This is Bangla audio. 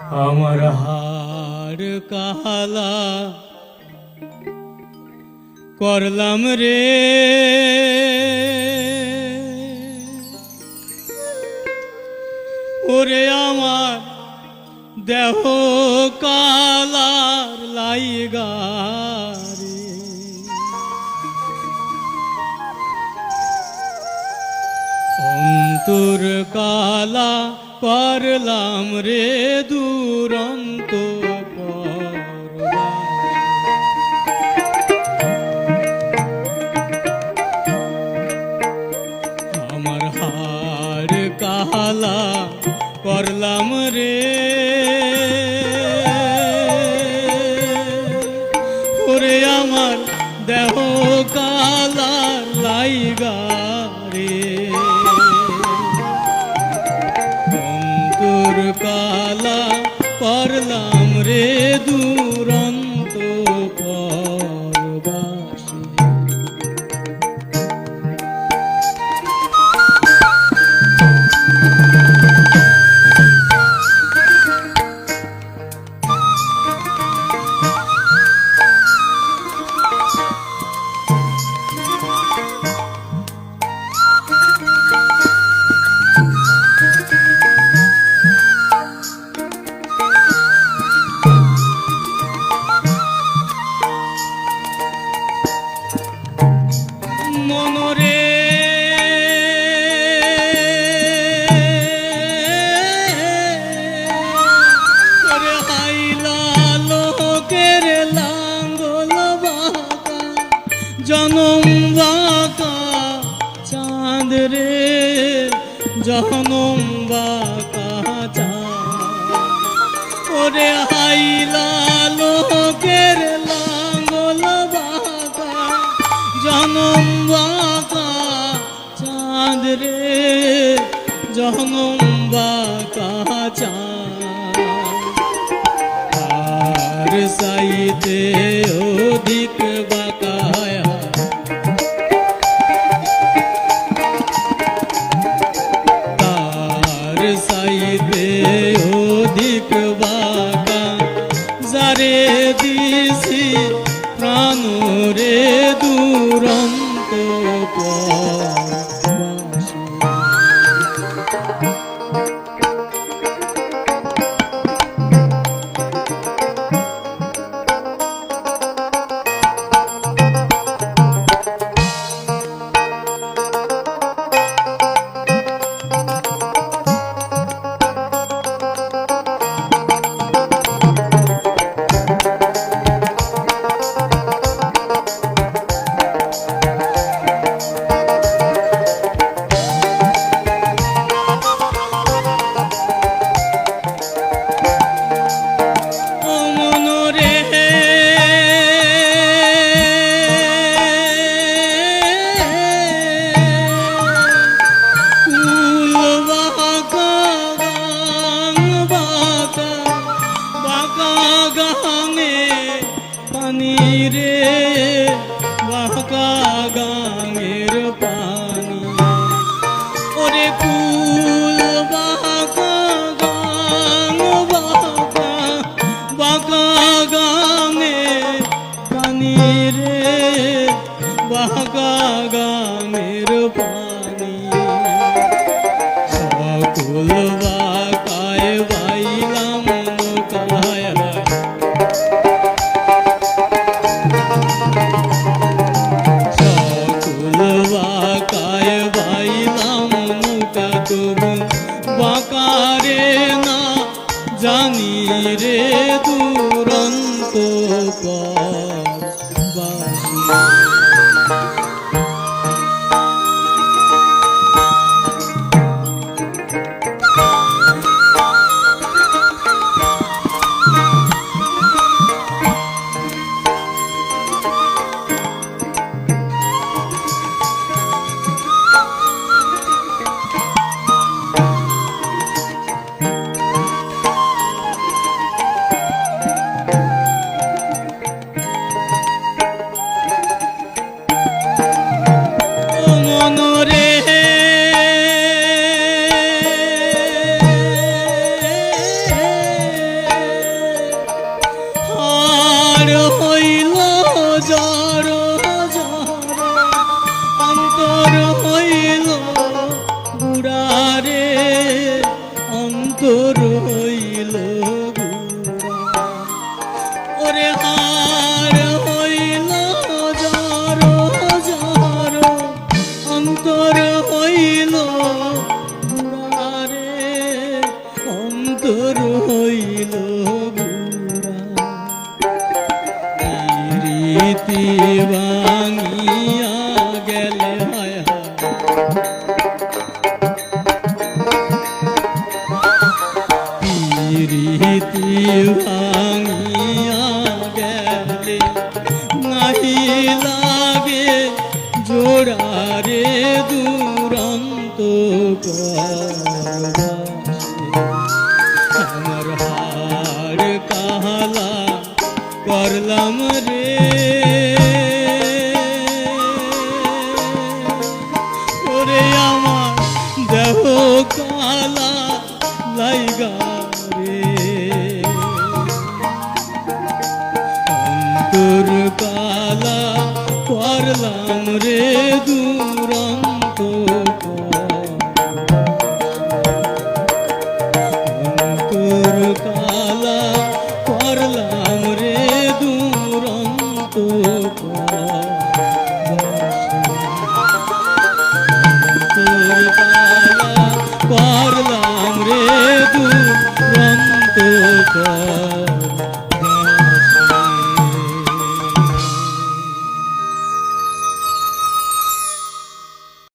আমার হার কালা করলাম রে। ওরে আমার দেহ কালার লাইগারে অন্তর কালা পারলাম রে দুরন্ত আমার হার কালা করলাম রে। ওরে আমার দেহ কালার লাইগা রে দুরন্ত পরবাসী জনম বাঁকা চাঁদ ওরে হাইলা লোকের লাঙ্গল বাঁকা। জনম বাঁকা চাঁদ রে। জনম বাঁকা চাঁদ। আর সাইতে অধিক রে গাঙের পানি। সকল বাঁকায় বাইলাম নৌকায়। সকল বাঁকায় বাইলাম নৌকা তবু বাঁকারে না জানি রে দুরন্ত পরবাসী। গুরু নাহি লাগে জোড়ারে দুরন্ত আমার হার কাহালা করলাম রে